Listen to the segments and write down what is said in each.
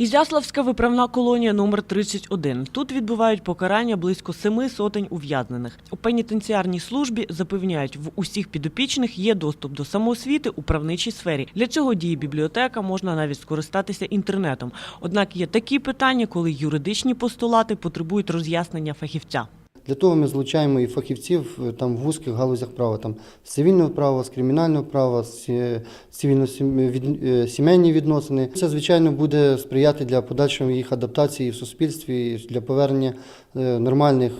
Ізяславська виправна колонія номер 31. Тут відбувають покарання близько семи сотень ув'язнених. У пенітенціарній службі запевняють, в усіх підопічних є доступ до самоосвіти у правничій сфері. Для цього діє бібліотека, можна навіть скористатися інтернетом. Однак є такі питання, коли юридичні постулати потребують роз'яснення фахівця. Для того ми залучаємо і фахівців е, там в вузьких галузях права, там з цивільного права, з кримінального права, з е, цивільно-сімейні відносини. Це звичайно буде сприяти для подальшої їх адаптації в суспільстві, для повернення е, нормальних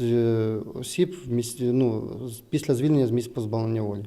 е, осіб ну, після звільнення з місць позбавлення волі.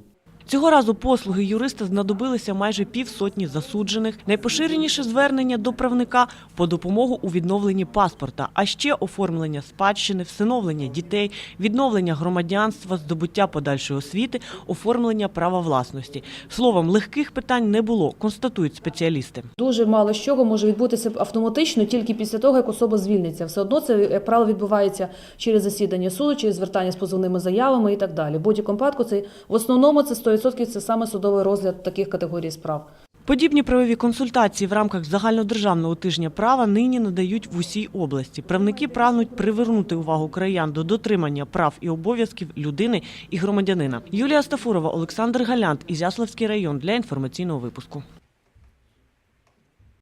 Цього разу послуги юриста знадобилися майже півсотні засуджених. Найпоширеніше звернення до правника по допомогу у відновленні паспорта, а ще оформлення спадщини, всиновлення дітей, відновлення громадянства, здобуття подальшої освіти, оформлення права власності. Словом, легких питань не було, констатують спеціалісти. Дуже мало з чого може відбутися автоматично тільки після того, як особа звільниться. Все одно це як правило відбувається через засідання суду, через звертання з позовними заявами і так далі. В будь-якому випадку це в основному це 100% це саме судовий розгляд таких категорій справ. Подібні правові консультації в рамках загальнодержавного тижня права нині надають в усій області. Правники прагнуть привернути увагу краян до дотримання прав і обов'язків людини і громадянина. Юлія Стафурова, Олександр Галянт, Ізяславський район для інформаційного випуску.